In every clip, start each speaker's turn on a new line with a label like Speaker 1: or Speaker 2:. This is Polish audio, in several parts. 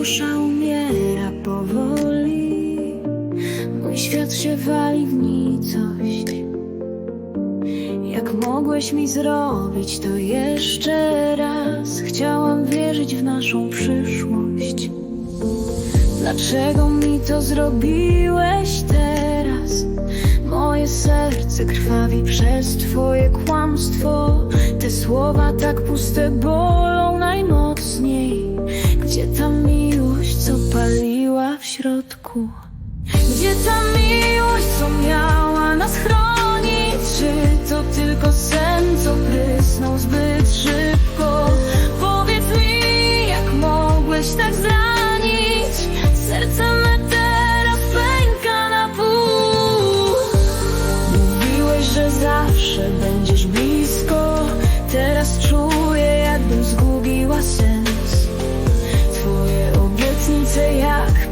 Speaker 1: dusza umiera powoli. Mój świat się wali w nicość. Jak mogłeś mi zrobić to jeszcze raz? Chciałam wierzyć w naszą przyszłość. Dlaczego mi to zrobiłeś teraz? Moje serce krwawi przez twoje kłamstwo. Te słowa tak puste bolą najmocniej środku? Gdzie ta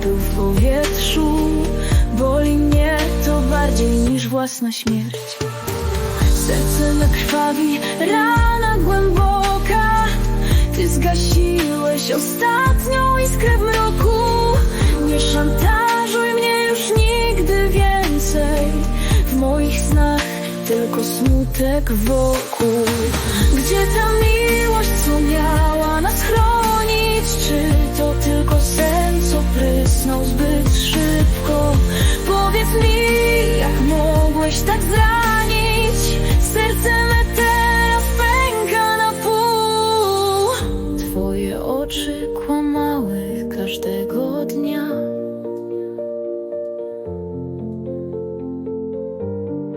Speaker 1: w powietrzu. Boli mnie to bardziej niż własna śmierć. Serce me krwawi, rana głęboka. Ty zgasiłeś ostatnią iskrę w mroku. Nie szantażuj mnie już nigdy więcej. W moich snach tylko smutek wokół kłamały każdego dnia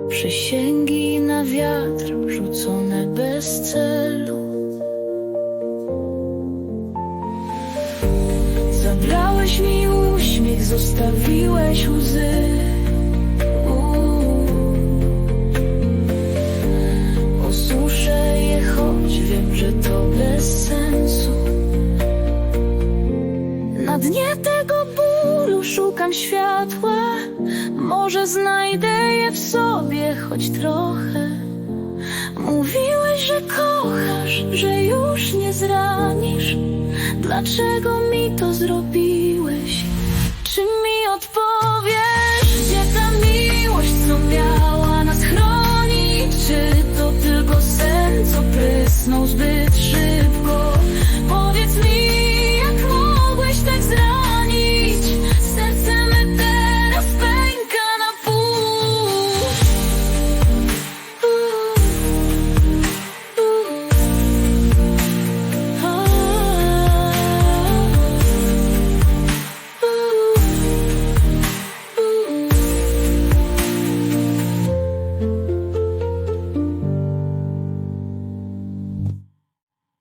Speaker 1: Przysięgi na wiatr rzucone bez celu Zabrałeś mi uśmiech, zostawiłeś łzy. Osuszę je, choć wiem, że to bez sensu dnie tego bólu szukam światła. Może znajdę je w sobie choć trochę. Mówiłeś, że kochasz, że już nie zranisz. Dlaczego mi to zrobiłeś?